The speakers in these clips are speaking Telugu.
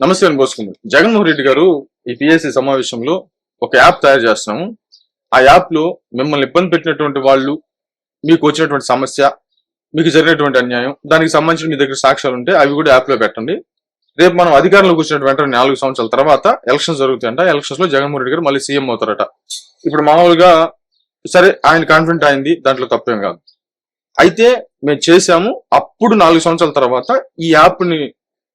నమస్తే అని పోసుకుంది. జగన్మోహన్ రెడ్డి గారు ఈ పిఎస్సి సమావేశంలో ఒక యాప్ తయారు చేస్తున్నాము. ఆ యాప్లో మిమ్మల్ని ఇబ్బంది పెట్టినటువంటి వాళ్ళు మీకు వచ్చినటువంటి సమస్య మీకు జరిగినటువంటి అన్యాయం దానికి సంబంధించిన మీ దగ్గర సాక్ష్యాలు ఉంటే అవి కూడా యాప్లో పెట్టండి. రేపు మనం అధికారంలో వచ్చినటువంటి వెంటనే నాలుగు సంవత్సరాల తర్వాత ఎలక్షన్స్ జరుగుతాయంట. ఎలక్షన్స్లో జగన్మోహన్ రెడ్డి గారు మళ్ళీ సీఎం అవుతారట. ఇప్పుడు మామూలుగా సరే ఆయన కాన్ఫిడెంట్ అయింది దాంట్లో తప్పేం కాదు. అయితే మేము చేశాము అప్పుడు నాలుగు సంవత్సరాల తర్వాత ఈ యాప్ని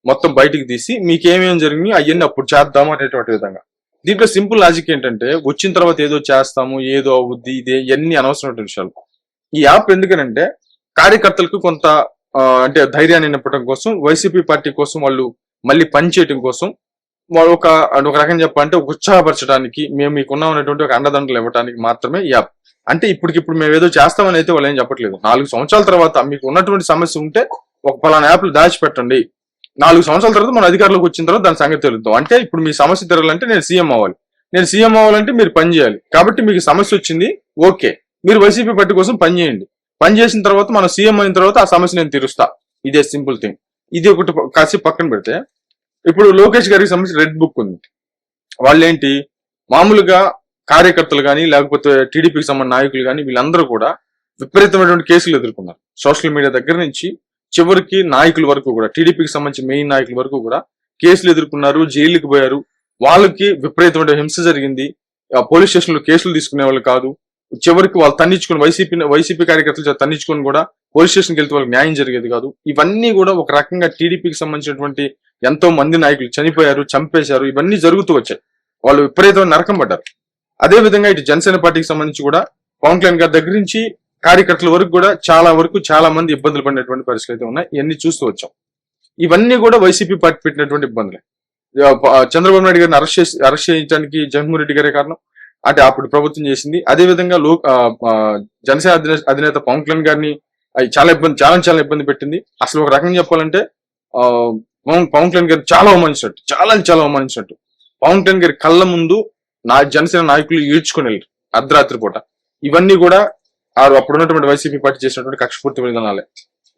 మొత్తం బయటికి తీసి మీకేమేం జరిగింది అవన్నీ అప్పుడు చేద్దాము అనేటువంటి విధంగా. దీంట్లో సింపుల్ లాజిక్ ఏంటంటే వచ్చిన తర్వాత ఏదో చేస్తాము ఏదో అవుద్ది ఇదే ఇవన్నీ అనవసరమైన విషయాలు. ఈ యాప్ ఎందుకనంటే కార్యకర్తలకు కొంత అంటే ధైర్యాన్ని నింపడం కోసం వైసీపీ పార్టీ కోసం వాళ్ళు మళ్ళీ పనిచేయటం కోసం వాళ్ళు ఒక ఒక రకంగా చెప్పాలంటే ఉత్సాహపరచడానికి మేము మీకు ఉన్నటువంటి ఒక అండదండలు ఇవ్వడానికి మాత్రమే ఈ యాప్. అంటే ఇప్పటికిప్పుడు మేము ఏదో చేస్తామని అయితే వాళ్ళు ఏం చెప్పట్లేదు. నాలుగు సంవత్సరాల తర్వాత మీకు ఉన్నటువంటి సమస్య ఉంటే ఒక పలానా యాప్లు దాచిపెట్టండి. నాలుగు సంవత్సరాల తర్వాత మన అధికారులకు వచ్చిన తర్వాత దాని సంగతి తెలుద్దాం. అంటే ఇప్పుడు మీ సమస్య తిరగాలంటే నేను సీఎం అవ్వాలి. నేను సీఎం అవ్వాలంటే మీరు పని చేయాలి. కాబట్టి మీకు సమస్య వచ్చింది ఓకే. మీరు వైసీపీ పార్టీ కోసం పని చేయండి. పని చేసిన తర్వాత మనం సీఎం అయిన తర్వాత ఆ సమస్య నేను తీరుస్తా. ఇదే సింపుల్ థింగ్. ఇది ఒకటి కాసేపు పక్కన పెడితే ఇప్పుడు లోకేష్ గారికి సంబంధించి రెడ్ బుక్ ఉంది. వాళ్ళు ఏంటి మామూలుగా కార్యకర్తలు కానీ లేకపోతే టీడీపీకి సంబంధించిన నాయకులు కానీ వీళ్ళందరూ కూడా విపరీతమైనటువంటి కేసులు ఎదుర్కొన్నారు. సోషల్ మీడియా దగ్గర నుంచి చివరికి నాయకుల వరకు కూడా టీడీపీకి సంబంధించి మెయిన్ నాయకుల వరకు కూడా కేసులు ఎదుర్కొన్నారు జైలుకి పోయారు. వాళ్ళకి విపరీతమైన హింస జరిగింది. పోలీస్ స్టేషన్లో కేసులు తీసుకునే వాళ్ళు కాదు. చివరికి వాళ్ళు తన్నించుకుని వైసీపీ వైసీపీ కార్యకర్తలు తన్నించుకుని కూడా పోలీస్ స్టేషన్కి వెళ్తే వాళ్ళకి న్యాయం జరిగేది కాదు. ఇవన్నీ కూడా ఒక రకంగా టీడీపీకి సంబంధించినటువంటి ఎంతో మంది నాయకులు చనిపోయారు చంపేశారు. ఇవన్నీ జరుగుతూ వచ్చాయి. వాళ్ళు విపరీతమైన నరకం పడ్డారు. అదే విధంగా ఇటు జనసేన పార్టీకి సంబంధించి కూడా పవన్ కళ్యాణ్ గారి దగ్గర నుంచి కార్యకర్తల వరకు కూడా చాలా వరకు చాలా మంది ఇబ్బందులు పడినటువంటి పరిస్థితులు అయితే ఉన్నాయి. ఇవన్నీ చూస్తూ వచ్చాం. ఇవన్నీ కూడా వైసీపీ పార్టీ పెట్టినటువంటి ఇబ్బందులే. చంద్రబాబు నాయుడు గారిని అరెస్ట్ చేసి అరెస్ట్ చేయించడానికి జగన్మోహన్ రెడ్డి గారే కారణం. అంటే అప్పుడు ప్రభుత్వం చేసింది. అదే విధంగా లో ఆ, జనసేన అధినే- అధినేత పవన్ కళ్యాణ్ గారిని చాలా ఇబ్బంది చాలా చాలా ఇబ్బంది పెట్టింది. అసలు ఒక రకంగా చెప్పాలంటే ఆ, పవన్ పవన్ కళ్యాణ్ గారు చాలా అవమానించినట్టు చాలా చాలా అవమానించినట్టు. పవన్ కళ్యాణ్ గారి కళ్ళ ముందు నా జనసేన నాయకులు ఈడ్చుకుని వెళ్ళారు. అర్ధరాత్రి పూట ఇవన్నీ కూడా ఆ అప్పుడు ఉన్నటువంటి వైసీపీ పార్టీ చేసినటువంటి కక్షపూర్తి విధానాలే.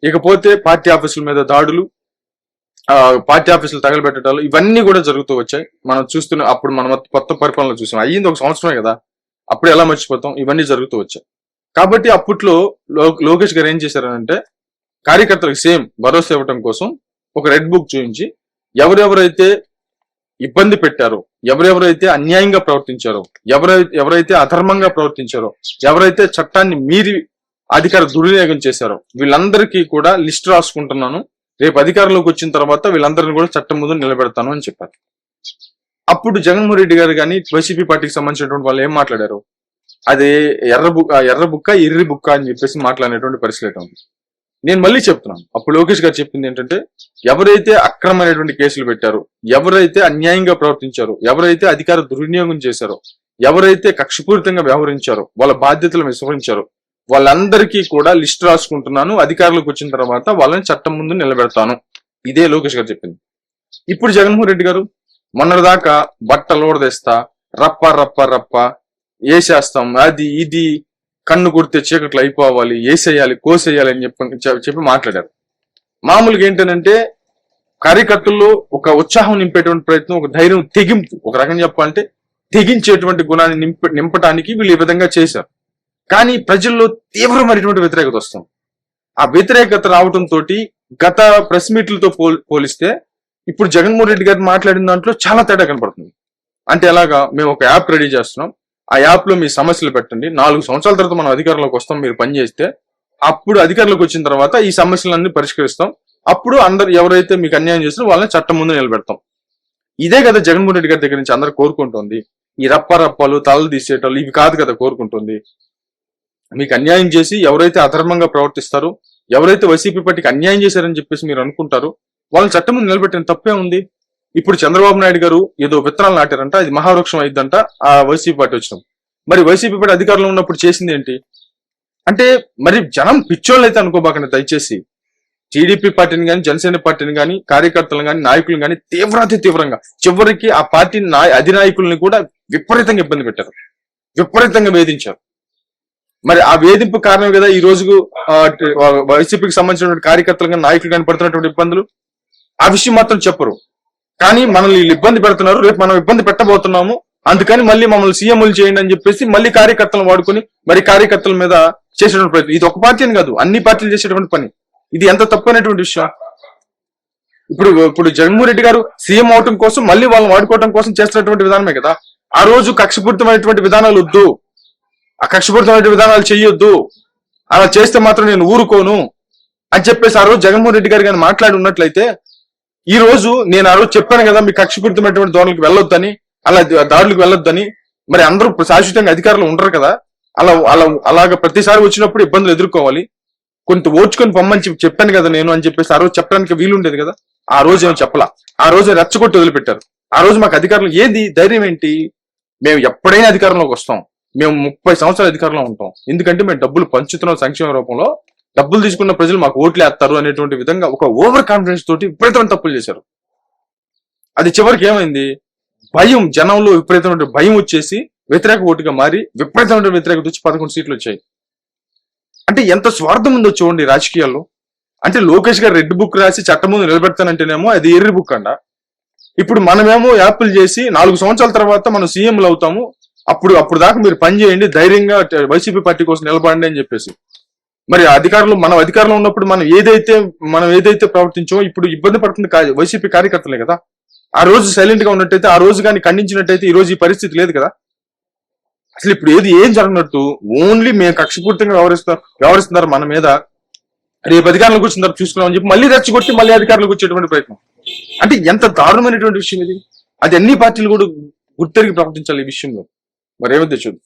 ఇకపోతే పార్టీ ఆఫీసుల మీద దాడులు ఆ, పార్టీ ఆఫీసులు తగలబెట్టడాలు ఇవన్నీ కూడా జరుగుతూ వచ్చాయి. మనం చూస్తున్న అప్పుడు మనం కొత్త పరిపాలన చూసాం అయ్యింది ఒక సంవత్సరమే కదా. అప్పుడు ఎలా మర్చిపోతాం? ఇవన్నీ జరుగుతూ వచ్చాయి. కాబట్టి అప్పట్లో లో- లోకేష్ గారు ఏం చేశారంటే కార్యకర్తలకు సేమ్ భరోసా ఇవ్వటం కోసం ఒక రెడ్ బుక్ చూపించి ఎవరెవరైతే ఇబ్బంది పెట్టారో. ఎవరెవరైతే అన్యాయంగా ప్రవర్తించారో ఎవరైతే ఎవరైతే అధర్మంగా ప్రవర్తించారో ఎవరైతే చట్టాన్ని మీరి అధికార దుర్వినియోగం చేశారో వీళ్ళందరికీ కూడా లిస్ట్ రాసుకుంటున్నాను. రేపు అధికారంలోకి వచ్చిన తర్వాత వీళ్ళందరిని కూడా చట్టం ముందు నిలబెడతాను అని చెప్పారు. అప్పుడు జగన్మోహన్ రెడ్డి గారు కానీ వైసీపీ పార్టీకి సంబంధించినటువంటి వాళ్ళు ఏం మాట్లాడారు? అదే ఎర్ర బుక్క ఎర్ర బుక్క ఇర్రి బుక్క అని చెప్పేసి మాట్లాడేటువంటి పరిస్థితి ఉంది? నేను మళ్ళీ చెప్తున్నాను. అప్పుడు లోకేష్ గారు చెప్పింది ఏంటంటే ఎవరైతే అక్రమమైనటువంటి కేసులు పెట్టారో ఎవరైతే అన్యాయంగా ప్రవర్తించారో ఎవరైతే అధికార దుర్వినియోగం చేశారో ఎవరైతే కక్షపూరితంగా వ్యవహరించారో వాళ్ళ బాధ్యతలు విస్మరించారో వాళ్ళందరికీ కూడా లిస్ట్ రాసుకుంటున్నాను. అధికారులకు వచ్చిన తర్వాత వాళ్ళని చట్టం ముందు నిలబెడతాను. ఇదే లోకేష్ గారు చెప్పింది. ఇప్పుడు జగన్మోహన్ రెడ్డి గారు మొన్నటిదాకా బట్టలు ఓడదేస్తా రప్ప రప్ప రప్ప వేసేస్తాం అది ఇది కన్ను కొడితే చీకట్లు అయిపోవాలి వేసేయాలి కోసేయాలి అని చెప్పి చెప్పి మాట్లాడారు. మామూలుగా ఏంటంటే కార్యకర్తల్లో ఒక ఉత్సాహం నింపేటువంటి ప్రయత్నం ఒక ధైర్యం తెగింపు ఒక రకం చెప్పాలంటే తెగించేటువంటి గుణాన్ని నింప నింపడానికి వీళ్ళు ఈ విధంగా చేశారు. కానీ ప్రజల్లో తీవ్రమైనటువంటి వ్యతిరేకత వస్తుంది. ఆ వ్యతిరేకత రావడంతో గత ప్రెస్ మీట్లతో పోల్ పోలిస్తే ఇప్పుడు జగన్మోహన్ రెడ్డి గారు మాట్లాడిన దాంట్లో చాలా తేడా కనపడుతుంది. అంటే ఎలాగా మేము ఒక యాప్ రెడీ చేస్తున్నాం ఆ యాప్లో మీ సమస్యలు పెట్టండి. నాలుగు సంవత్సరాల తర్వాత మనం అధికారంలోకి వస్తాం మీరు పని చేస్తే. అప్పుడు అధికారంలోకి వచ్చిన తర్వాత ఈ సమస్యలన్నీ పరిష్కరిస్తాం. అప్పుడు అందరు ఎవరైతే మీకు అన్యాయం చేస్తారో వాళ్ళని చట్టం ముందు నిలబెడతాం. ఇదే కదా జగన్మోహన్ రెడ్డి గారి దగ్గర నుంచి అందరు కోరుకుంటుంది. ఈ రప్ప రప్పలు తలలు తీసేటలు ఇవి కాదు కదా కోరుకుంటుంది. మీకు అన్యాయం చేసి ఎవరైతే అధర్మంగా ప్రవర్తిస్తారో ఎవరైతే వైసీపీ పార్టీకి అన్యాయం చేశారని చెప్పేసి మీరు అనుకుంటారో వాళ్ళని చట్టం ముందు నిలబెట్టిన తప్పే ఉంది. ఇప్పుడు చంద్రబాబు నాయుడు గారు ఏదో విత్తనాలు నాటారంట అది మహావృక్షం అయిద్దంట ఆ వైసీపీ పార్టీ వచ్చినాం. మరి వైసీపీ పార్టీ అధికారంలో ఉన్నప్పుడు చేసింది ఏంటి? అంటే మరి జనం పిచ్చోళ్ళు అయితే అనుకోబాకండి దయచేసి. టీడీపీ పార్టీని కానీ జనసేన పార్టీని కానీ కార్యకర్తలను కానీ నాయకులను కానీ తీవ్రాతి తీవ్రంగా చివరికి ఆ పార్టీ నాయ అధినాయకుల్ని కూడా విపరీతంగా ఇబ్బంది పెట్టారు. విపరీతంగా వేధించారు. మరి ఆ వేధింపు కారణం కదా ఈ రోజు వైసీపీకి సంబంధించినటువంటి కార్యకర్తలు కానీ నాయకులు కానీ పడుతున్నటువంటి ఇబ్బందులు? ఆ విషయం మాత్రం చెప్పరు. కానీ మనల్ని వీళ్ళు ఇబ్బంది పెడుతున్నారు రేపు మనం ఇబ్బంది పెట్టబోతున్నాము. అందుకని మళ్ళీ మమ్మల్ని సీఎంలు చేయండి అని చెప్పేసి మళ్ళీ కార్యకర్తలను వాడుకొని మరి కార్యకర్తల మీద చేసేటువంటి ప్రయత్నం. ఇది ఒక పార్టీ అని కాదు అన్ని పార్టీలు చేసేటువంటి పని. ఇది ఎంత తప్పైనటువంటి విషయం. ఇప్పుడు ఇప్పుడు జగన్మోహన్ రెడ్డి గారు సీఎం అవటం కోసం మళ్ళీ వాళ్ళని వాడుకోవడం కోసం చేస్తున్నటువంటి విధానమే కదా. ఆ రోజు కక్షపూరితమైనటువంటి విధానాలు వద్దు. ఆ కక్షపూరితమైన విధానాలు చెయ్యొద్దు. అలా చేస్తే మాత్రం నేను ఊరుకోను అని చెప్పేసి ఆ రోజు జగన్మోహన్ రెడ్డి గారు కానీ మాట్లాడి ఉన్నట్లయితే ఈ రోజు నేను ఆ రోజు చెప్పాను కదా మీ కక్షపూరితమైనటువంటి ధోరణికి వెళ్ళొద్దని అలా దారులకు వెళ్ళొద్దని మరి అందరూ శాశ్వతంగా అధికారులు ఉండరు కదా అలా అలా అలాగ ప్రతిసారి వచ్చినప్పుడు ఇబ్బందులు ఎదుర్కోవాలి. కొంత ఓర్చుకొని పొమ్మని చెప్పాను కదా నేను అని చెప్పేసి ఆ రోజు చెప్పడానికి వీలు ఉండేది కదా ఆ రోజు ఏమో చెప్పలా. ఆ రోజు రెచ్చగొట్టి వదిలిపెట్టారు. ఆ రోజు మాకు అధికారులు ఏది ధైర్యం ఏంటి? మేము ఎప్పుడైనా అధికారంలోకి వస్తాం. మేము ముప్పై సంవత్సరాల అధికారంలో ఉంటాం. ఎందుకంటే మేము డబ్బులు పంచుతున్నాం సంక్షేమ రూపంలో. డబ్బులు తీసుకున్న ప్రజలు మాకు ఓట్లు వేస్తారు అనేటువంటి విధంగా ఒక ఓవర్ కాన్ఫిడెన్స్ తోటి విపరీతమైన తప్పులు చేశారు. అది చివరికి ఏమైంది? భయం జనంలో విపరీతమైన భయం వచ్చేసి వ్యతిరేక ఓటుగా మారి విపరీతమైన వ్యతిరేకత వచ్చి పదకొండు సీట్లు వచ్చాయి. అంటే ఎంత స్వార్థం ఉందో చూడండి రాజకీయాల్లో. అంటే లోకేష్ గారు రెడ్ బుక్ రాసి చట్టం ముందు నిలబెడతానంటేనేమో అది ఎర్రి బుక్ అండ ఇప్పుడు మనమేమో యాప్లు చేసి నాలుగు సంవత్సరాల తర్వాత మనం సీఎంలు అవుతాము. అప్పుడు అప్పుడు దాకా మీరు పని చేయండి ధైర్యంగా వైసీపీ పార్టీ కోసం నిలబడండి అని చెప్పేసి. మరి అధికారులు మనం అధికారంలో ఉన్నప్పుడు మనం ఏదైతే మనం ఏదైతే ప్రవర్తించామో ఇప్పుడు ఇబ్బంది పడుతుంది వైసీపీ కార్యకర్తలే కదా. ఆ రోజు సైలెంట్గా ఉన్నట్టయితే ఆ రోజు కానీ ఖండించినట్టయితే ఈ రోజు ఈ పరిస్థితి లేదు కదా. అసలు ఇప్పుడు ఏది ఏం జరగనట్టు ఓన్లీ మేము కక్షపూర్తంగా వ్యవహరిస్తాం వ్యవహరిస్తున్నారు మన మీద. రేపు అధికారులకు వచ్చిన తర్వాత చూసుకున్నామని చెప్పి మళ్ళీ రెచ్చగొట్టి మళ్ళీ అధికారులకు వచ్చేటువంటి ప్రయత్నం. అంటే ఎంత దారుణమైనటువంటి విషయం ఇది. అది అన్ని పార్టీలు కూడా గుర్తెరిగి ప్రవర్తించాలి ఈ విషయంలో. మరి చూద్దాం